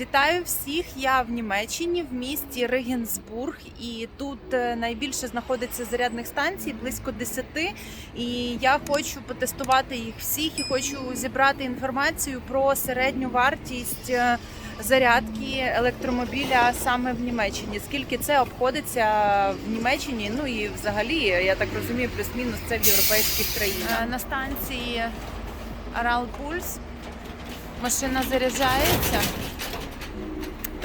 Вітаю всіх! Я в Німеччині в місті Регенсбург, і тут е, найбільше знаходиться зарядних станцій, близько 10. І я хочу потестувати їх всіх і хочу зібрати інформацію про середню вартість е, зарядки електромобіля саме в Німеччині. Скільки це обходиться в Німеччині? Ну і взагалі, я так розумію, плюс-мінус це в європейських країнах. Е, На станції Арал Пульс машина заряджається.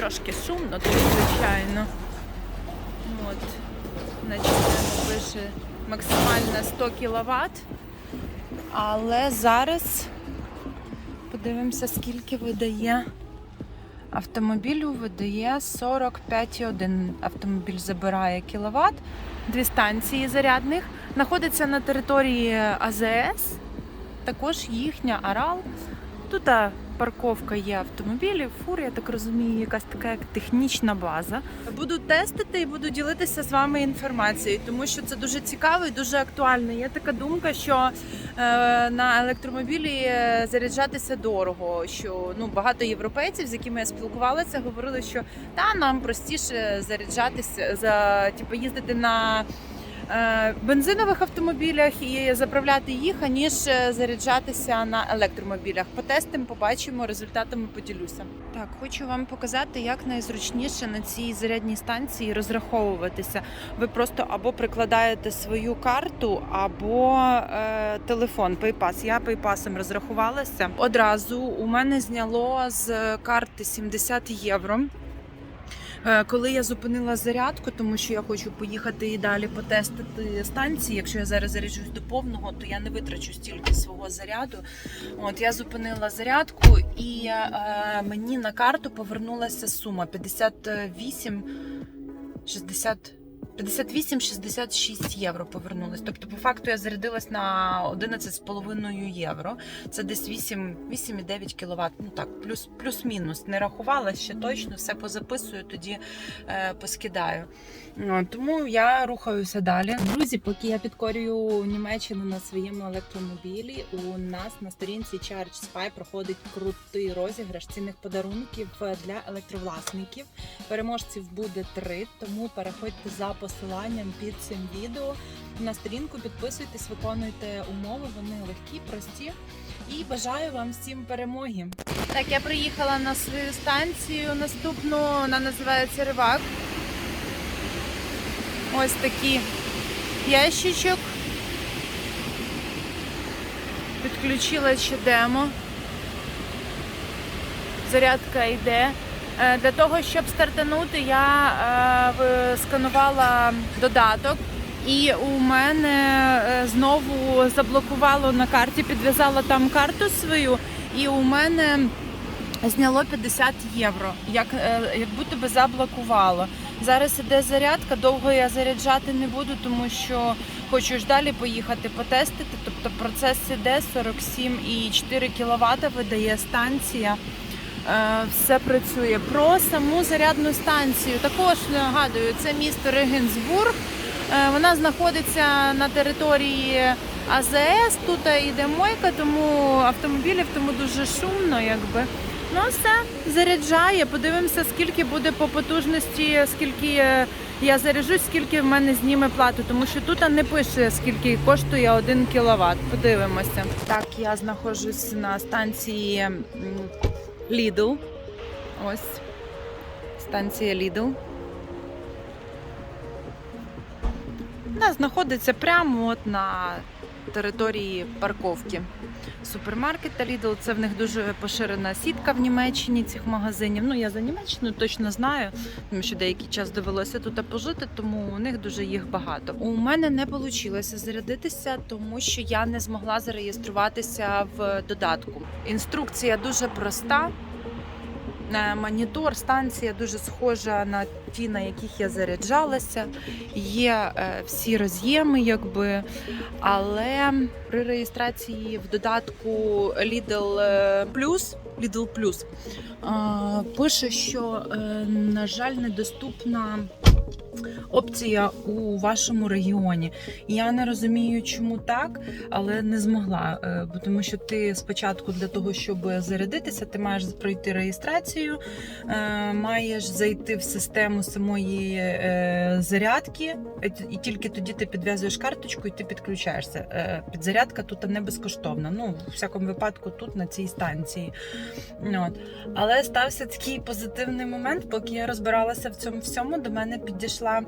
Трошки шумно, тут, звичайно. От. Воно пише максимально 100 кВт. Але зараз подивимося, скільки видає автомобілю. Видає 45,1 автомобіль забирає кВт. Дві станції зарядних. Знаходиться на території АЗС. Також їхня Арал. Тут парковка є автомобілів, фур, я так розумію, якась така як технічна база. Буду тестити і буду ділитися з вами інформацією, тому що це дуже цікаво і дуже актуально. Є така думка, що е, на електромобілі е, заряджатися дорого. Що ну багато європейців, з якими я спілкувалася, говорили, що та нам простіше заряджатися за типу їздити на бензинових автомобілях і заправляти їх, аніж е, заряджатися на електромобілях. Потестимо, побачимо, результатами поділюся. Так, хочу вам показати, як найзручніше на цій зарядній станції розраховуватися. Ви просто або прикладаєте свою карту, або е, телефон PayPass. Я PayPass розрахувалася. Одразу у мене зняло з карти 70 євро. Е, Коли я зупинила зарядку, тому що я хочу поїхати і далі потестити станції. Якщо я зараз заряджусь до повного, то я не витрачу стільки свого заряду. От я зупинила зарядку, і е, мені на карту повернулася сума 58 60 58-66 євро повернулось. Тобто, по факту я зарядилась на 11,5 євро. Це десь 8, 8,9 кВт. Ну так, плюс, плюс-мінус. Не рахувала ще точно, все позаписую, тоді е, поскидаю. Ну, тому я рухаюся далі. Друзі, поки я підкорюю Німеччину на своєму електромобілі, у нас на сторінці Charge Spy проходить крутий розіграш цінних подарунків для електровласників. Переможців буде три, тому переходьте за посиланням під цим відео на сторінку, підписуйтесь, виконуйте умови. Вони легкі, прості. І бажаю вам всім перемоги. Так, я приїхала на свою станцію. Наступну вона називається Ривак. Ось такий ящичок. Підключила ще демо. Зарядка йде. Е, Для того, щоб стартанути, я е, сканувала додаток, і у мене е, знову заблокувало на карті, підв'язала там карту свою, і у мене зняло 50 євро, як, як будто би заблокувало. Зараз іде зарядка, довго я заряджати не буду, тому що хочу ж далі поїхати потестити. Тобто процес іде 47,4 кВт видає станція. Е, Все працює. Про саму зарядну станцію також нагадую, це місто Регенсбург. Е, Вона знаходиться на території АЗС. Тут іде мойка, тому автомобілів тому дуже шумно, якби. Ну все, заряджає. Подивимося, скільки буде по потужності, скільки е, я заряджусь, скільки в мене зніме плату, тому що тут не пише, скільки коштує 1 кВт. Подивимося. Так, я знаходжусь на станції Lidl. Ось станція Lidl. Вона знаходиться прямо от на території парковки супермаркета Lidl. Це в них дуже поширена сітка в Німеччині цих магазинів. Ну я за Німеччину точно знаю, тому що деякий час довелося тут пожити, тому у них дуже їх багато. У мене не вийшло зарядитися, тому що я не змогла зареєструватися в додатку. Інструкція дуже проста. Монітор, станція дуже схожа на ті, на яких я заряджалася. Є е, всі роз'єми, якби. Але при реєстрації в додатку Lidl е, Plus, Lidl Plus е, пише, що, на жаль, недоступна опція у вашому регіоні. Я не розумію, чому так, але не змогла. Е, Бо тому що ти спочатку для того, щоб зарядитися, ти маєш пройти реєстрацію, е, маєш зайти в систему самої е, зарядки, і тільки тоді ти підв'язуєш карточку і ти підключаєшся. Підзарядка тут не безкоштовна. Ну, в всякому випадку, тут на цій станції. От. Але стався такий позитивний момент, поки я розбиралася в цьому всьому, до мене підійшла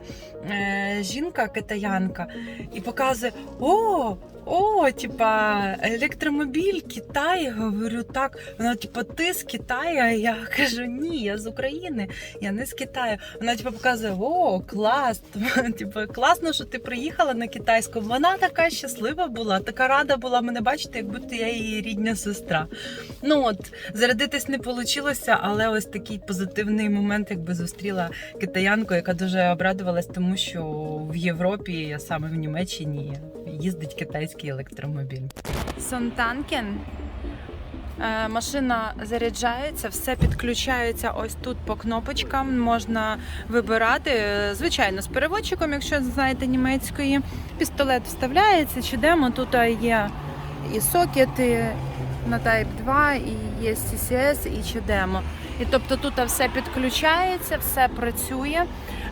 жінка китаянка і показує: О! О, типа електромобіль, Китай. Говорю, так. Вона, типа, ти з Китаю? Я кажу, ні, я з України, я не з Китаю. Вона типа показує, о, клас! Типа, класно, що ти приїхала на китайську. Вона така щаслива була, така рада була мене бачити, як будто я її рідня сестра. Ну от зарядитись не вийшло, але ось такий позитивний момент, якби зустріла китаянку, яка дуже обрадувалась, тому що в Європі, а саме в Німеччині, їздить китайський електромобіль. Сонтанкен. Е, Машина заряджається, все підключається ось тут по кнопочкам. Можна вибирати, звичайно, з переводчиком, якщо знаєте німецької. Пістолет вставляється, чудемо. Тут є і сокети на Type 2, і є CCS, і чудемо. І тобто тут все підключається, все працює.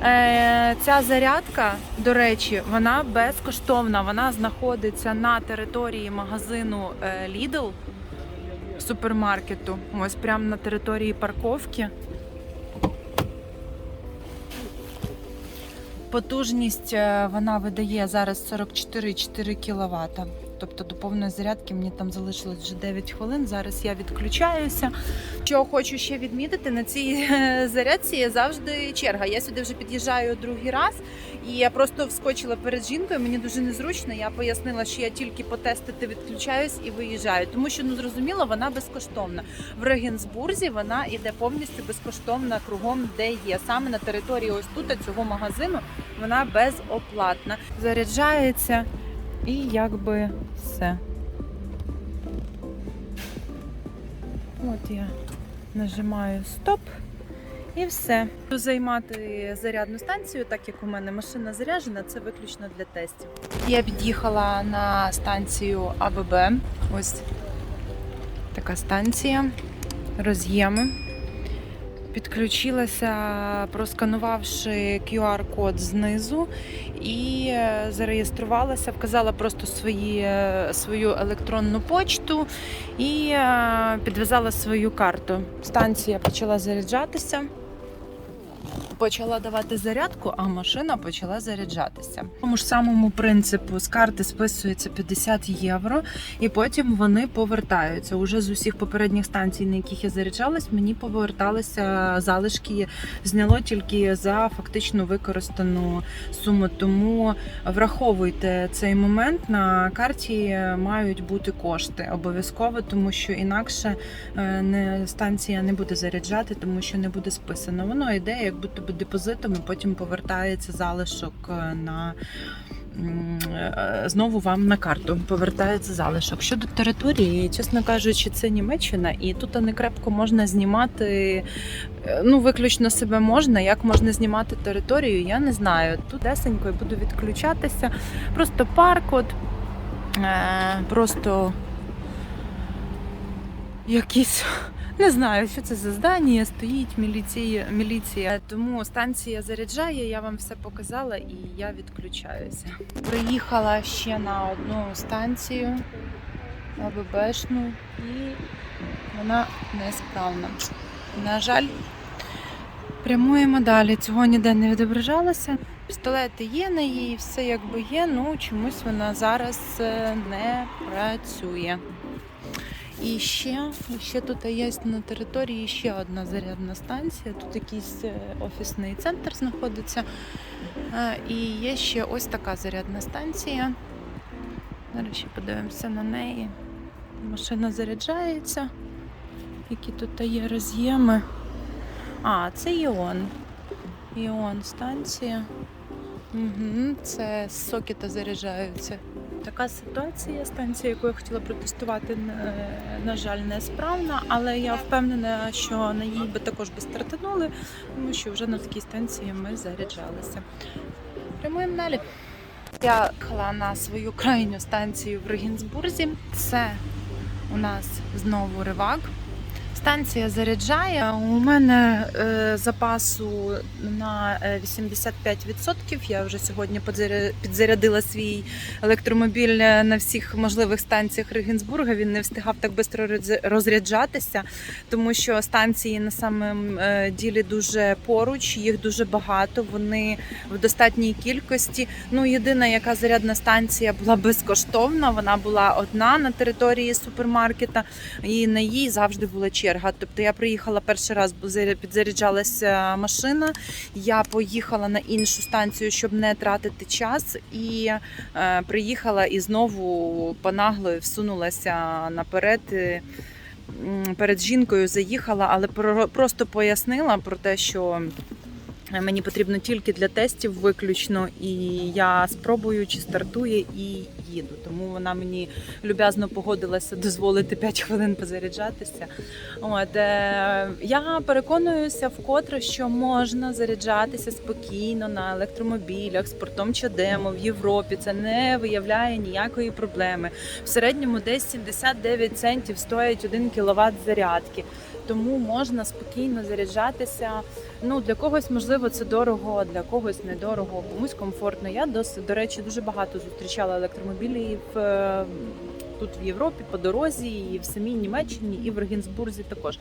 Е, Ця зарядка, до речі, вона безкоштовна. Вона знаходиться на території магазину е, Lidl супермаркету. Ось прямо на території парковки. Потужність е, вона видає зараз 44,4 кВт. Тобто до повної зарядки мені там залишилось вже 9 хвилин. Зараз я відключаюся. Що хочу ще відмітити, на цій е, зарядці є завжди черга. Я сюди вже під'їжджаю другий раз, і я просто вскочила перед жінкою. Мені дуже незручно. Я пояснила, що я тільки потестити відключаюсь і виїжджаю, тому що ну зрозуміло, вона безкоштовна. В Регенсбурзі вона іде повністю безкоштовна кругом, де є. Саме на території ось тут цього магазину вона безоплатна. Заряджається і якби все. От я нажимаю стоп і все. Займати зарядну станцію, так як у мене машина заряджена, це виключно для тестів. Я під'їхала на станцію АББ. Ось така станція, роз'єми. Підключилася, просканувавши QR-код знизу і е, зареєструвалася, вказала просто свої, е, свою електронну почту і е, підв'язала свою карту. Станція почала заряджатися. Почала давати зарядку, а машина почала заряджатися. Тому ж самому принципу з карти списується 50 євро, і потім вони повертаються. Уже з усіх попередніх станцій, на яких я заряджалась, мені поверталися залишки, зняло тільки за фактично використану суму. Тому враховуйте цей момент. На карті мають бути кошти обов'язково, тому що інакше е, не станція не буде заряджати, тому що не буде списано. Воно йде як будто би депозитом, і потім повертається залишок е, на. е, Знову вам на карту повертається залишок. Щодо території, чесно кажучи, це Німеччина, і тут не крепко можна знімати. е, Ну, виключно себе можна. Як можна знімати територію, я не знаю. Тут десенько і буду відключатися. Просто парк, от просто якісь не знаю, що це за здання, стоїть міліція, міліція. Тому станція заряджає, я вам все показала і я відключаюся. Приїхала ще на одну станцію АББшну і вона несправна. На жаль, прямуємо далі. Цього ніде не відображалося. Пістолети є на їй, все якби є, ну чомусь вона зараз е, не працює. І ще, ще тут є на території ще одна зарядна станція. Тут якийсь е, офісний центр знаходиться. Е, І є ще ось така зарядна станція. Зараз ще подивимося на неї. Машина заряджається. Які тут є роз'єми. А, це Іон. Іон станція. Угу, це з заряджаються. Така ситуація. Станція, яку я хотіла протестувати, е, на жаль, не справна, але я впевнена, що на їй би також би стартанули, тому що вже на такій станції ми заряджалися. Прямуємо далі. Я їхала на свою крайню станцію в Регінсбурзі. Це у нас знову ривак. Станція заряджає. У мене е, запасу на е, 85%. Я вже сьогодні підзарядила свій електромобіль е, на всіх можливих станціях Регенсбурга. Він не встигав так швидко розряджатися, тому що станції на самому е, ділі дуже поруч, їх дуже багато. Вони в достатній кількості. Ну, єдина, яка зарядна станція була безкоштовна, вона була одна на території супермаркета, і на їй завжди була черга. Тобто я приїхала перший раз, бо підзаряджалася машина. Я поїхала на іншу станцію, щоб не тратити час, і е, приїхала і знову понагло всунулася наперед. Перед жінкою заїхала, але просто пояснила про те, що мені потрібно тільки для тестів виключно, і я спробую, чи стартує і їду. Тому вона мені люб'язно погодилася дозволити 5 хвилин позаряджатися. От е, я переконуюся вкотре, що можна заряджатися спокійно на електромобілях, спортом чи демо в Європі. Це не виявляє ніякої проблеми. В середньому десь 79 центів стоїть 1 кВт зарядки. Тому можна спокійно заряджатися. Ну для когось можливо це дорого, для когось недорого, комусь комфортно. Я досить до речі дуже багато зустрічала електромобілів е, тут в Європі по дорозі, і в самій Німеччині, і в Регенсбурзі також.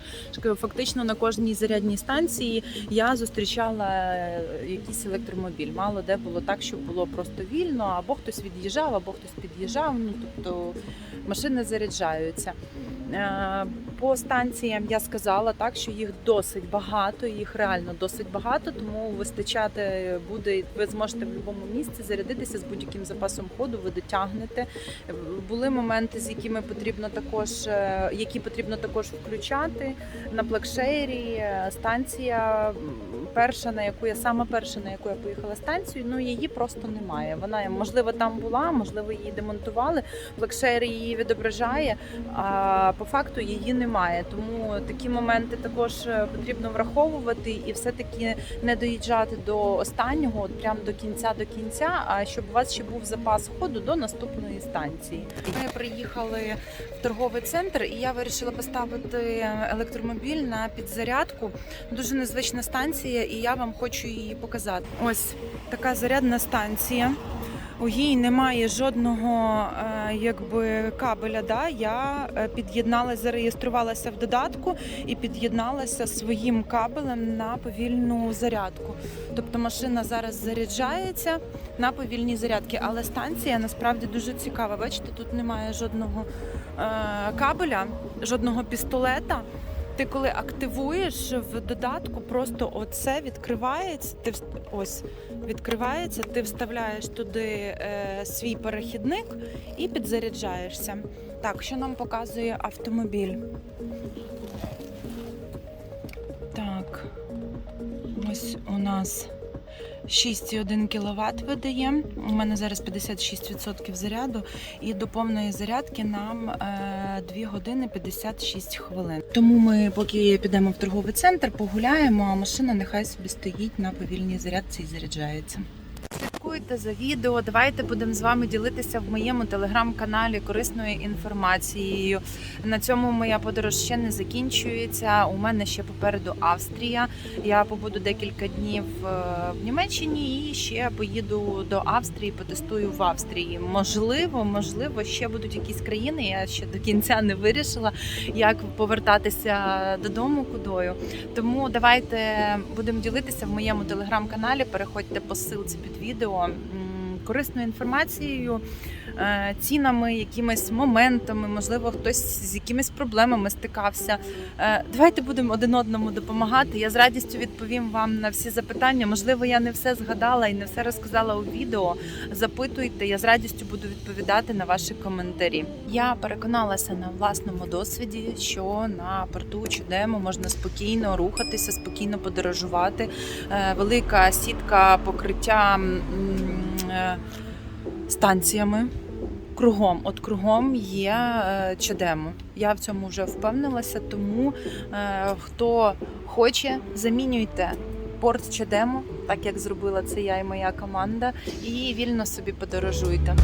Фактично на кожній зарядній станції я зустрічала е, якийсь електромобіль. Мало де було так, щоб було просто вільно, або хтось від'їжджав, або хтось під'їжджав. Ну тобто машини заряджаються. Е, По станціям я сказала так, що їх досить багато, їх реально досить багато, тому вистачати буде. Ви зможете в будь-якому місці зарядитися з будь-яким запасом ходу, ви дотягнете. Були моменти, з якими потрібно також, е, які потрібно також включати на плекшеєрі. е, Станція перша, на яку я сама перша, на яку я поїхала станцію, ну її просто немає. Вона можливо там була, можливо, її демонтували. Плекшеєр її відображає, а по факту її немає. Тому такі моменти також е, потрібно враховувати і все-таки не доїжджати до останнього, от прямо до кінця до кінця, а щоб у вас ще був запас ходу до наступної станції. Ми приїхали в торговий центр, і я вирішила поставити електромобіль на підзарядку. Дуже незвична станція, і я вам хочу її показати. Ось така зарядна станція. У їй немає жодного е, якби кабеля. Да? Я е, під'єдналася, зареєструвалася в додатку і під'єдналася своїм кабелем на повільну зарядку. Тобто машина зараз заряджається на повільній зарядці, але станція насправді дуже цікава. Бачите, тут немає жодного е, кабеля, жодного пістолета. Ти коли активуєш в додатку, просто оце відкривається. Ти ось відкривається, ти вставляєш туди е, свій перехідник і підзаряджаєшся. Так, що нам показує автомобіль? Так, ось у нас 6,1 кВт видає. У мене зараз 56% заряду, і до повної зарядки нам е, 2 години 56 хвилин. Тому ми, поки підемо в торговий центр, погуляємо, а машина нехай собі стоїть на повільній зарядці і заряджається. Слідкуйте за відео. Давайте будемо з вами ділитися в моєму телеграм-каналі корисною інформацією. На цьому моя подорож ще не закінчується. У мене ще попереду Австрія. Я побуду декілька днів е, в Німеччині і ще поїду до Австрії, потестую в Австрії. Можливо, можливо, ще будуть якісь країни. Я ще до кінця не вирішила, як повертатися додому кудою. Тому давайте будемо ділитися в моєму телеграм-каналі. Переходьте по ссылці під відео um, корисною інформацією, е, цінами, якимись моментами, можливо, хтось з якимись проблемами стикався. Е, Давайте будемо один одному допомагати. Я з радістю відповім вам на всі запитання. Можливо, я не все згадала і не все розказала у відео. Запитуйте, я з радістю буду відповідати на ваші коментарі. Я переконалася на власному досвіді, що на порту Чудемо можна спокійно рухатися, спокійно подорожувати. Е, Велика сітка покриття станціями. кругом, от кругом є е, чадему. Я в цьому вже впевнилася, тому е, хто хоче, замінюйте порт чадему, так як зробила це я і моя команда, і вільно собі подорожуйте.